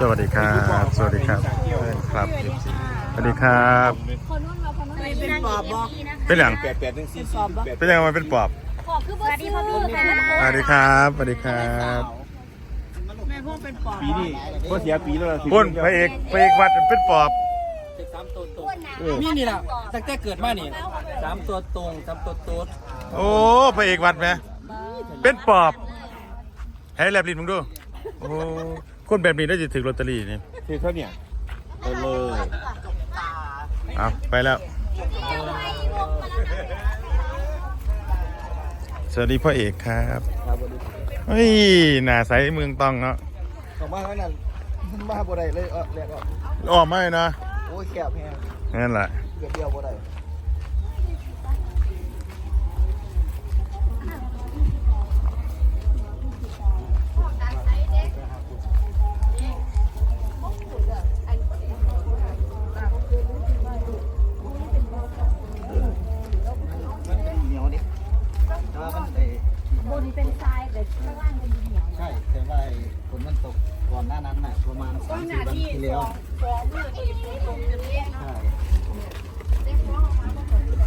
สวัสดีครับ สวัสดีครับครับ สวัสดีครับคนนู้นเราคนนู้นไม่เป็นปอบบอกเป็นอย่างแปดแปดหนึ่งสี่ปอบบอกเป็นอย่างมันเป็นปอบขอคือบ่ซื้อค่ะสวัสดีครับสวัสดีครับแม่พวกเป็นปอบปีนี้ก็เสียปีแล้วคุณพระเอกพระเอกวัดเป็นปอบสามตัวตรงนี่นี่แหละตั้งแต่เกิดมานี่สามตัวตรงสามตัวโต๊ดโอ้พระเอกวัดไหมเป็นปอบให้แลบลิ้นมึงดูโอ้ คนแบบนี้ได้จะถึงลอตเตอรี่นี่คือเขาเนี่ยไปเลยเอาไปแล้ว สวัสดีพ่อเอกครับครับวันนี้เฮ้ยหน้าใสเมืองตองเนาะของบ้านเขานั่นมาบ่ได้เลยเออแรกออกออกไม่นะโอ้ยแคบแฮงนั่นแหละเกือบเดียวบ่ได้ นเป็นทรายแต่ข้างล่างเป็นดินเหนียวใช่ แต่ว่าไอ้ฝนมันตกก่อนหน้านั้นน่ะประมาณสามสี่วันที่แล้วสองมือที่ตรงกันเรียกใช่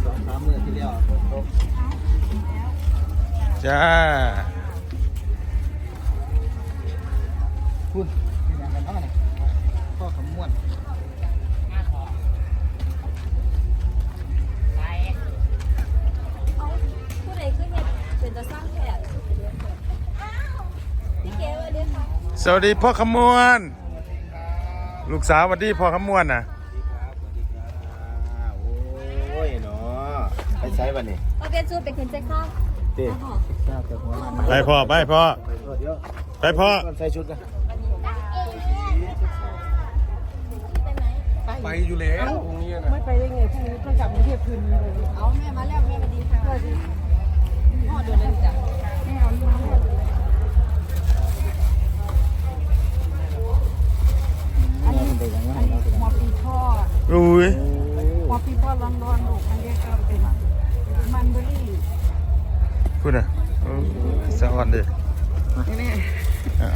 สองสามเมื่อที่แล้วฝนตกจ้า คุณเป็นยังไงบ้างเนี่ยพ่อขมวน เอาผู้ใดขึ้นเนี่ยเป็นตะสร้างแค่พี่เก๋สวัสดีค่ะ สวัสดีพ่อขมวน ลูกสาวสวัสดีพ่อขมวนน่ะโอ้ยเนาะไปใช้บันนี้โอเคจูเป็นคนใจข้าวเต้ทราบแต่หัวมันไปพ่อไปพ่อเดี๋ยวไปพ่อก่อนใส่ชุดกันไปอยู่แล้วไม่ไปได้ไงพรุ่งนี้ต้องกลับกรุงเทพคืนนี้เลยเอาแม่มาแล้วแม่สวัสดีค่ะพ่อเดินเลยจ้ะแม่เอาลูก พ่ออุ้ยหมอปีพ่อร้อนๆลูกอันนี้ก็เป็นมันเบอรี่พูดน่ะโอ้สะอ่อนดิแม่อ่า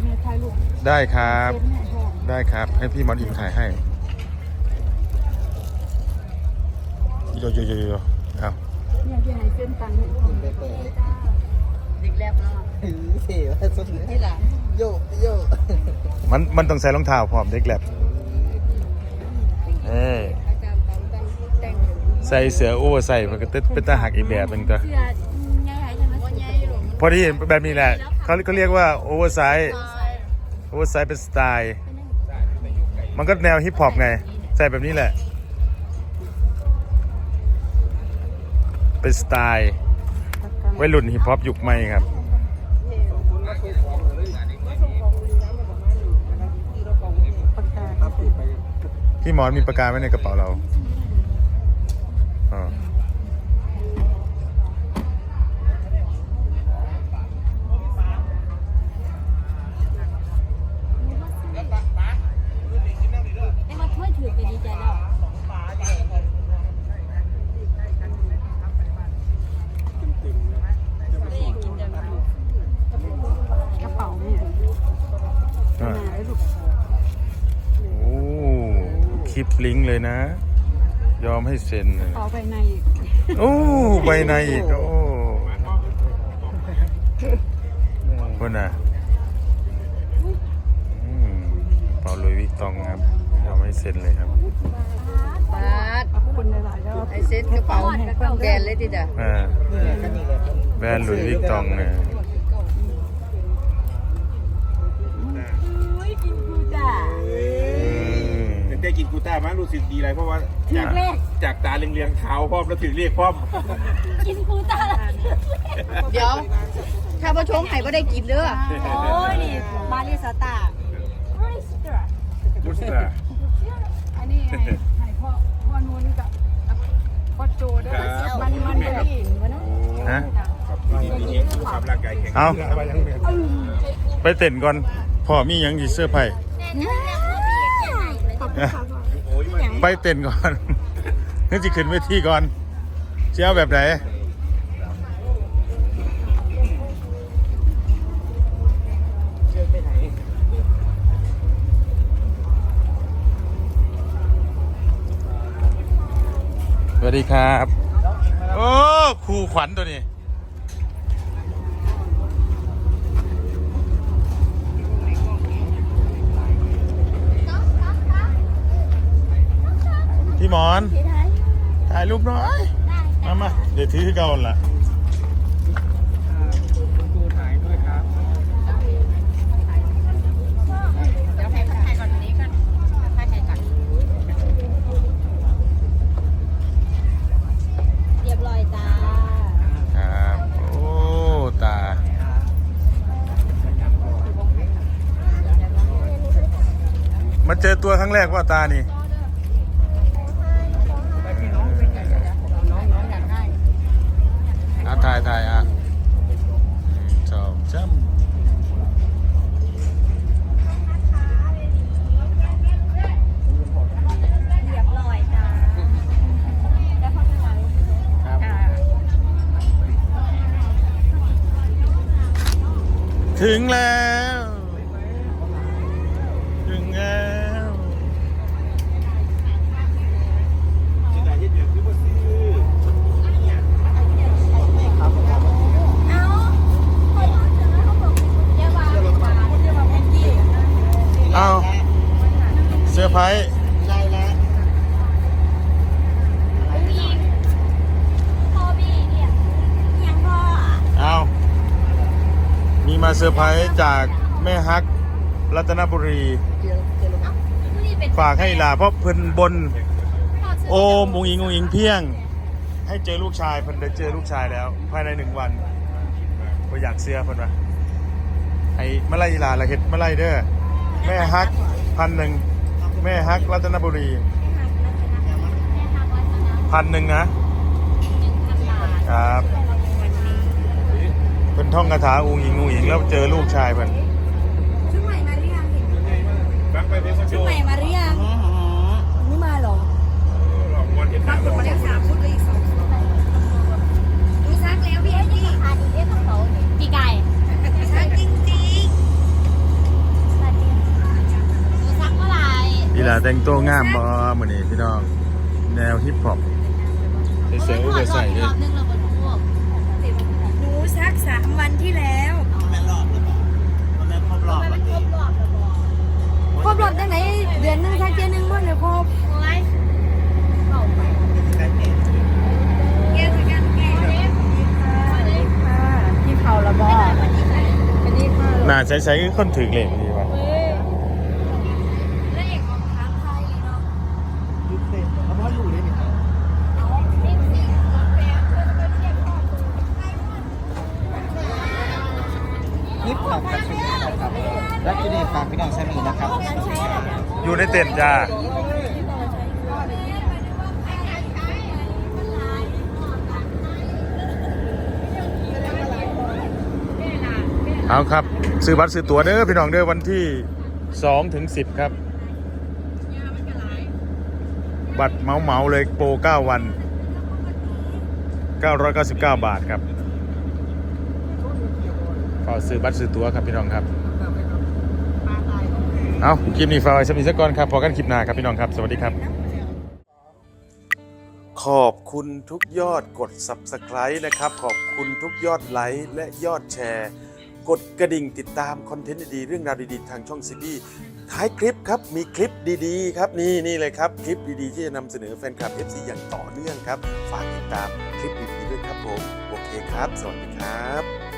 แม่ถ่ายรูปได้ครับเป็นแม่พ่อได้ครับ ให้พี่หมอนอิงถ่ายให้โยโยโยโยเอาเนี่ยที่ให้เส้นตังค์ให้พ่อไปเปิด เด็กแลบเนาะถือเสียวสุดเลยที่หลังโยโยมันมันต้องใส่รองเท้าพร้อมเด็กแลบเอ้ยอาจารย์ตังตังแต่งใส่เสื้อโอเวอร์ใส่มันก็ตึ๊ดเป็นตาหักอีกแบบหนึงตัวเสื้อง่ายๆใช่ไหมว่าใหญ่หรอพอดีแบบนี้แหละเขาเขาเรียกว่าโอเวอร์ไซส์โอเวอร์ไซส์เป็นสไตล์ มันก็แนวฮิปฮอปไง ใส่แบบนี้แหละ เป็นสไตล์ วัยรุ่นฮิปฮอปยุคใหม่ครับประกาศพี่หมอนมีปากกาไว้ในกระเป๋าเราอ๋อ คลิปลิงก์เลยนะ ยอมให้เซ็นเลยเอาไปในอีกโอ้ใบในอีกโอ้คนน่ะอืมเปาลุยวิกตองครับยอมให้เซ็นเลยครับปาดขอบคุณหลายๆแล้วไอเซ็ตกระเป๋าแกนเลยทีเดียวอ่าแบรนด์หลุยส์วิกตองนะ กินกูต้ามารู้สึกดีเลยเพราะว่าจากจากตาเรียงๆเท้าพร้อมแล้วถึงเรียกพร้อมกินกูจ้าเดี๋ยว ถ้าพ่อชงไห้ก็ได้กินเด้อโอ้ยนี่มาริสตาบุษราอันนี้ให้ให้พ่อพ่อนวลกับพ่อโจเด้อมันมันเบอรี่วะนะฮะครับดีดีเองสุขภาพร่างกายแข็งเอาไปเต้นก่อนพ่อมีหยังดีเสื้อร์ไผ่โอ้ยมัน ไปเต้นก่อนนึกจะขึ้นเวทีก่อนเชี่ยวแบบไหนสวัสดีครับ โอ้คู่ขวัญตัวนี้ หมอน ถ่ายรูปหน่อย มามาเดี๋ยวถือให้เก่าล่ะครูถ่ายด้วยครับเดี๋ยวให้ถ่ายก่อนนี้ก่อนถ่ายถ่ายก่อนเรียบร้อยจ้าครับโอ้ตา มาเจอตัวครั้งแรกว่าตานี่ อะ ถ่ายถ่ายอะหนึ่งสองสามเรียบร้อยจ้าแล้วเขาจะมา ครับ อ่า ถึงแล้ว ถึงแล้ว ที่ไหนที่เดือดคือว่าซื้อ เอาคนนอนเจอแล้วเขาบอกเยาวาเยาวาเยาวาแพนกี้ เอาเซอร์ไพรส์ ผู้หญิงพ่อบี้เนี่ยยังพ่อ เอามีมา เซอร์ไพรส์จากแม่ฮักรัตนบุรี ฝากให้ลาเพราะเพิ่นบน โอมุงอิงอุงอิงเพียง ให้เจอลูกชายเพิ่นได้เจอลูกชายแล้ว ภายในหนึ่งวันก็อยากเสื้อเพิ่นว่าให้มาไลลาละเฮ็ดมาไลเด้อแม่ฮักพันหนึ่งแม่ฮักรัตนบุรีพันหนึ่งนะครับ พิ่นท่องคาถาอุงอิงอุงอิงแล้วเจอลูกชายเพิ่นชุดใหม่มาหรือยังบังไปเป็นสักโชชุดว์ใหม่มาหรือยังไม่มาหรอหลอกวันที่สามผมมาแล้วสามชุดเลยอีกสองชุดดูซักแล้วพี่เอ็ดดี้ขาดีเอ็ดต้องโตปีไก่ซักจริงจริงดูซักเมื่อไหร่อีหลาแต่งตัวงามบ่มื้อนี้พี่น้องแนวฮิปฮอปเสืออุเบอร์ใส่ด้วย นึงเราบนพวก หนูซักสาม วันที่แล้วมันครบรอบแล้วบอกครบรอบตั้งไหนเดือนหนึงซักเดือนหนึงว่าเลยครบโอ้ยเบาไปแก้สักกันแก้เล็บที่เขาละบอเป็นนี่ค่ะหน้าใสๆคือคนถือเหล็กดีว่ะ แล้วเอกของค้างไทยเนาะ เอาพ่ออยู่เลยนี่ นี่สิแปลเพื่อนก็เทียบข้อมูล นี่ฝากกับชุดนี้นะครับและที่นี่ฝากพี่น้องแซมมี่นะครับ อยู่ใน เต็นจ้าเอาครับ ซื้อบัตรซื้อตั๋วเด้อพี่น้องเด้อวันที่2ถึง10 ครับ บัตรเมาเมาเลยโปร 9 วัน 999 บาทครับขอซื้อบัตรซื้อตั๋วครับพี่น้องครับ เอาคลิปนี้ฝากไว้สมิสก่อนครับพอกันคลิปหน้าครับพี่น้องครับ สวัสดีครับ ขอบคุณทุกยอดกด Subscribe นะครับ ขอบคุณทุกยอดไลค์และยอดแชร์ กดกระดิ่งติดตามคอนเทนต์ดีๆเรื่องราวดีๆ ทางช่องซีบีท้ายคลิปครับมีคลิปดีๆ ครับนี่นี่เลยครับ คลิปดีๆ ที่จะนำเสนอแฟนคลับ FC อย่างต่อเนื่องครับ ฝากติดตามคลิปดีๆด้วยครับผม โอเคครับ สวัสดีครับ